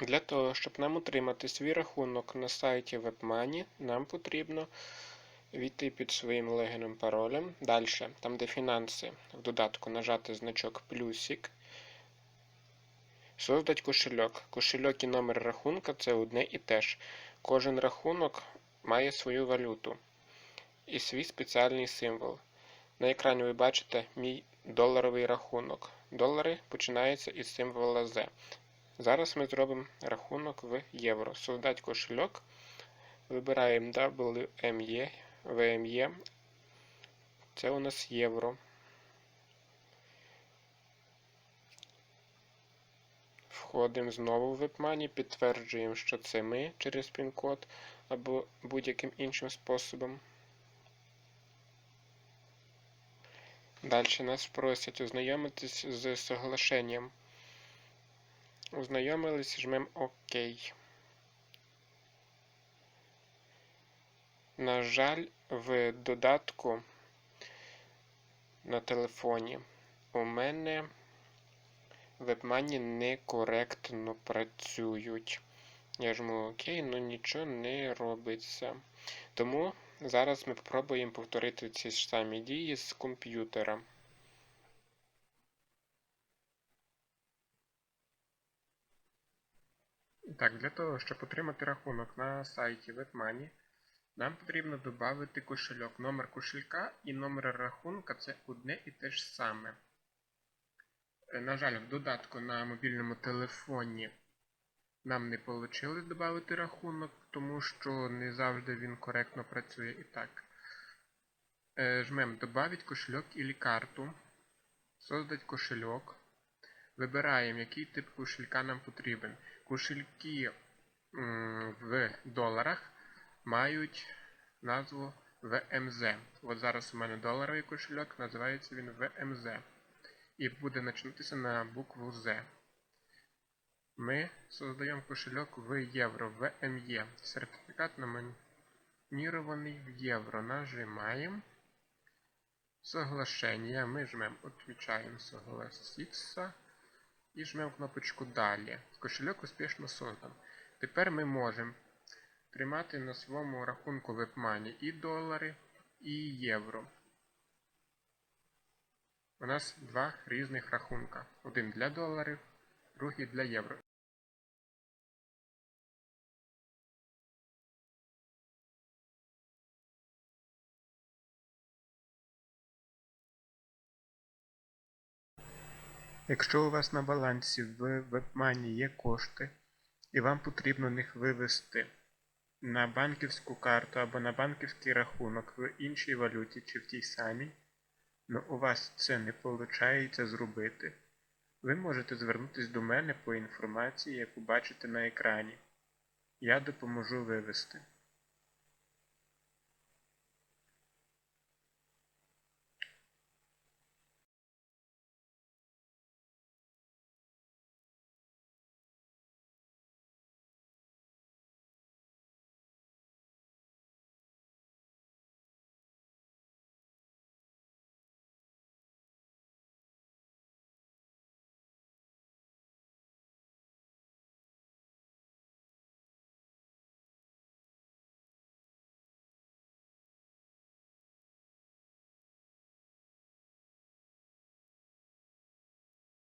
Для того, щоб нам утримати свій рахунок на сайті WebMoney, нам потрібно війти під своїм логіном паролем. Далі, там де фінанси, в додатку нажати значок плюсик. Создать кошельок. Кошельок і номер рахунка це одне і те ж. Кожен рахунок має свою валюту і свій спеціальний символ. На екрані ви бачите мій доларовий рахунок. Долари починаються із символа Z. Зараз ми зробимо рахунок в євро. Создать кошельок. Вибираємо WME, VME. Це у нас євро. Входимо знову в WebMoney, підтверджуємо, що це ми через пін-код або будь-яким іншим способом. Далі нас просять ознайомитись з соглашенням. Ознайомились, жмемо ОК. На жаль, в додатку на телефоні у мене WebMoney некоректно працюють. Я жму ОК, але нічого не робиться. Тому зараз ми спробуємо повторити ці ж самі дії з комп'ютера. Так, для того, щоб отримати рахунок на сайті WebMoney, нам потрібно додати кошельок. Номер кошелька і номер рахунка це одне і те ж саме. Е, На жаль, в додатку на мобільному телефоні нам не вийшло додати рахунок, тому що не завжди він коректно працює і так. Е, Жмемо «Добавить кошельок или карту. Создать кошельок. Вибираємо, який тип кошелька нам потрібен. Кошельки в доларах мають назву VMZ. От зараз у мене доларовий кошельок, називається він VMZ. І буде починатися на букву Z. Ми создаємо кошельок в євро, VME. Сертифікат номінірований в євро. Нажимаємо. Соглашення. Ми жмемо «Отвечаем согласиться» і жмемо кнопочку Далі. Кошельок успішно создан. Тепер ми можемо тримати на своєму рахунку WebMoney і долари, і євро. У нас два різних рахунка. Один для доларів, другий для євро. Якщо у вас на балансі в WebMoney є кошти, і вам потрібно них вивести на банківську карту або на банківський рахунок в іншій валюті чи в тій самій, але у вас це не виходить зробити, ви можете звернутися до мене по інформації, яку бачите на екрані. Я допоможу вивести.